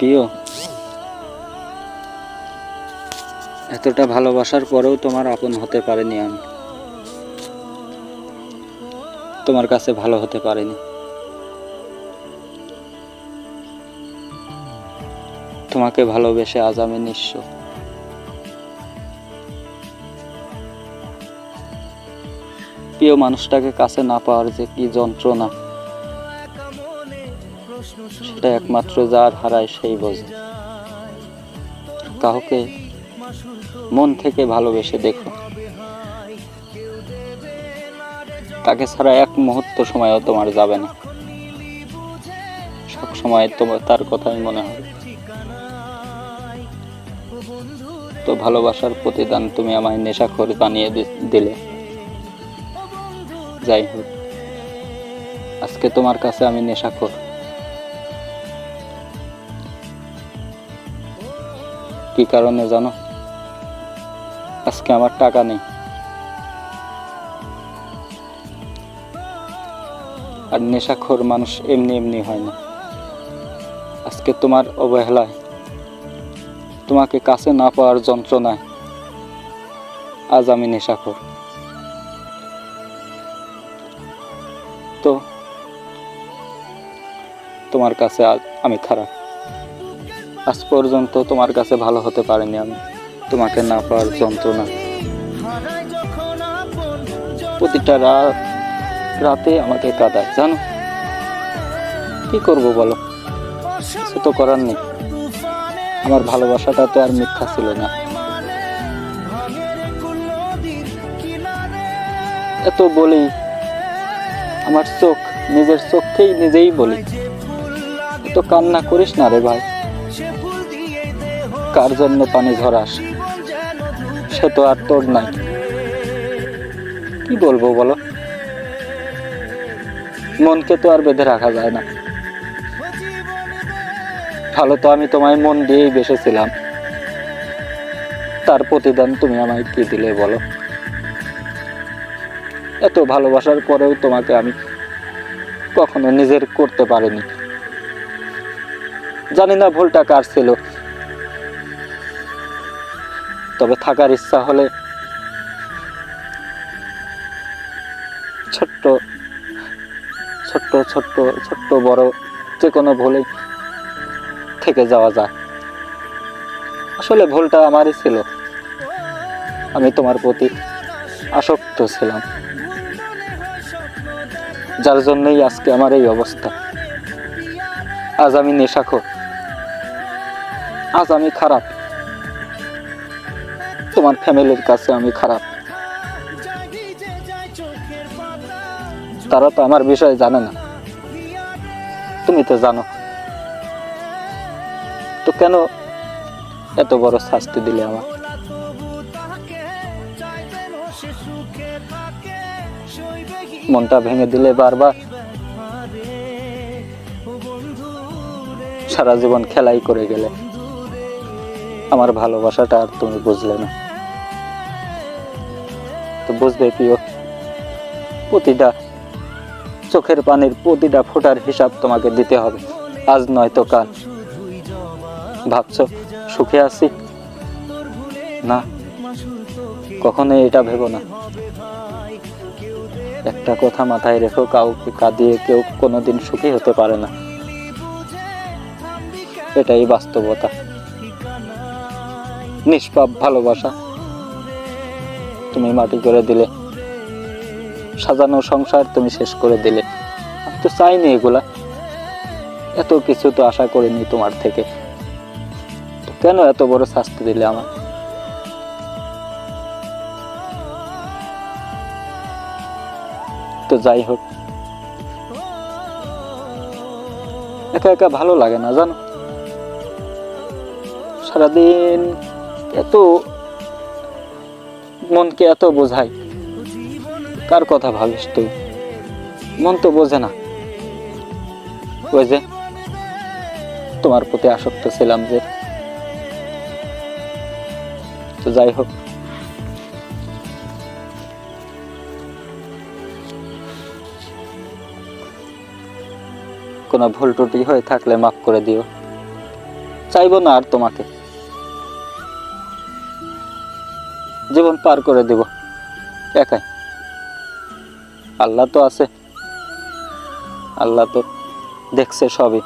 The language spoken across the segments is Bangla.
প্রিয়, এতটা ভালোবাসার পরেও তোমার আপন হতে পারিনি আমি। তোমার কাছে ভালো হতে পারিনি। তোমাকে ভালোবেসে আজ আমি নিঃস্ব। প্রিয়, মানুষটাকে কাছে না পাওয়ার যে কি যন্ত্রণা। সেটা একমাত্র যার হারায় সেই বোঝে। কাউকে মন থেকে ভালোবেসে দেখো। তাকে ছাড়া এক মুহূর্ত সময়ও তোমার যাবে না। সব সময় তোমার, তার কথাই মনে হয়। তো ভালোবাসার প্রতিদান তুমি আমায় নেশাখোর বানিয়ে দিলে। যাই হোক, আজকে তোমার কাছে আমি নেশা নেশাখোর। কি কারণে জানো? আজকে আমার টাকা নেই। আর নেশাখোর মানুষ এমনি এমনি হয় না। আজকে তোমার অবহেলায়, তোমাকে কাছে না পাওয়ার যন্ত্রণায় আজ আমি নেশাখোর। তো, তোমার কাছে আজ আমি খারাপ। আজ পর্যন্ত তোমার কাছে ভালো হতে পারিনি আমি। তোমাকে না পাওয়ার যন্ত্রণা। প্রতিটা রাত রাতে আমাকে কাঁদায়, জানো? কি করব বলো? কিছু তো করার নেই। আমার ভালোবাসাটা তো আর মিথ্যা ছিল না। এত বলি, আমার চোখ, নিজের চোখকেই নিজেই বলি। এত কান্না করিস না রে ভাই। কার জন্য পানি ঝরাস? সে তো আর তোর নাই। কি বলব বলো? মনকে তো আর বেঁধে রাখা যায় না। ভালো তো আমি তোমায় মন দিয়েই বেসেছিলাম। তার প্রতিদান তুমি আমায় কি দিলে বলো? এত ভালোবাসার পরেও তোমাকে আমি কখনো নিজের করতে পারিনি। জানি না ভুলটা কার ছিল। তবে থাকার ইচ্ছা হলে ছোট্ট ছোট্ট ছোট্ট ছোট্ট বড় যে কোনো ভুলেই থেকে যাওয়া যায়। আসলে ভুলটা আমারই ছিল। আমি তোমার প্রতি আসক্ত ছিলাম। যার জন্যই আজকে আমার এই অবস্থা। আজ আমি নেশাখোর। আজ আমি খারাপ। তোমার ফ্যামিলির কাছে আমি খারাপ। তারা তো আমার বিষয়ে জানে না। তুমি তো জানো। তো কেন এত বড় শাস্তি দিলে আমার মনটা ভেঙে দিলে বারবার। সারা জীবন খেলাই করে গেলে। আমার ভালোবাসাটা আর তুমি বুঝলে না। তো বুঝবে প্রিয়, প্রতিটা চোখের পানির প্রতিটা ফোটার হিসাব তোমাকে দিতে হবে। আজ নয় তো কাল। ভাবছ, সুখে আছি? না, কখনোই এটা ভেবো না। একটা কথা মাথায় রেখো, কাউকে কাঁদিয়ে কেউ কোনোদিন সুখী হতে পারে না। এটাই বাস্তবতা। নিষ্পাপ ভালোবাসা। তুমি মাটি করে দিলে। সাজানো সংসার তুমি শেষ করে দিলে। আমি তো চাইনি এগুলা। এত কিছু তো আশা করিনি তোমার থেকে। কেন এত বড় শাস্তি দিলে আমার তো যাই হোক। একা একা ভালো লাগে না, জানো? সারাদিন এত মনকে এত বোঝাই কার কথা ভাবিস তুই? মন তো বোঝে না। ওই যে, তোমার প্রতি আসক্ত ছিলাম যে। তো যাই হোক। কোনো ভুল ত্রুটি হয়ে থাকলে মাফ করে দিও। চাইব না আর তোমাকে। জীবন পার করে দেব। একাই। আল্লাহ তো আছে। আল্লাহ তো দেখছে সবই।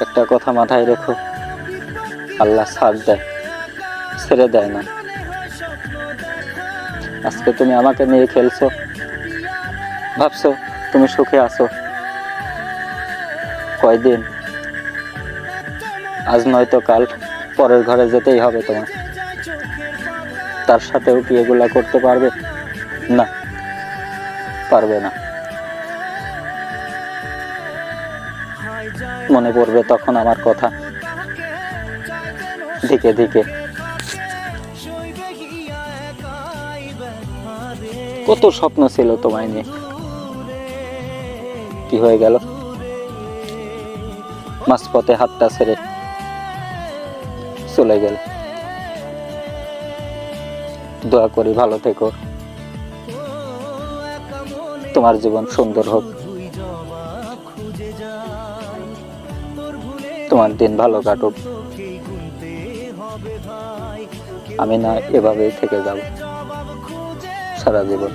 একটা কথা মাথায় রেখো। আল্লাহ ছাড় দেয়, ছেড়ে দেয় না। আজকে তুমি আমাকে নিয়ে খেলছো। ভাবছ তুমি সুখে আছো। কয়দিন আজ নয়তো কাল, পরের ঘরে যেতেই হবে তোমার। তার সাথেও কি এগুলা করতে পারবে? না পারবে না। মনে পড়বে তখন আমার কথা। দিকে দিকে কত স্বপ্ন ছিল তোমায় নিয়ে। কি হয়ে গেল? মাঝপথে হাতটা ছেড়ে চলে গেল। দোয়া করি, ভালো থেকো। তোমার জীবন সুন্দর হোক। তোমার দিন ভালো কাটুক। আমি না এভাবেই থেকে যাব সারা জীবন।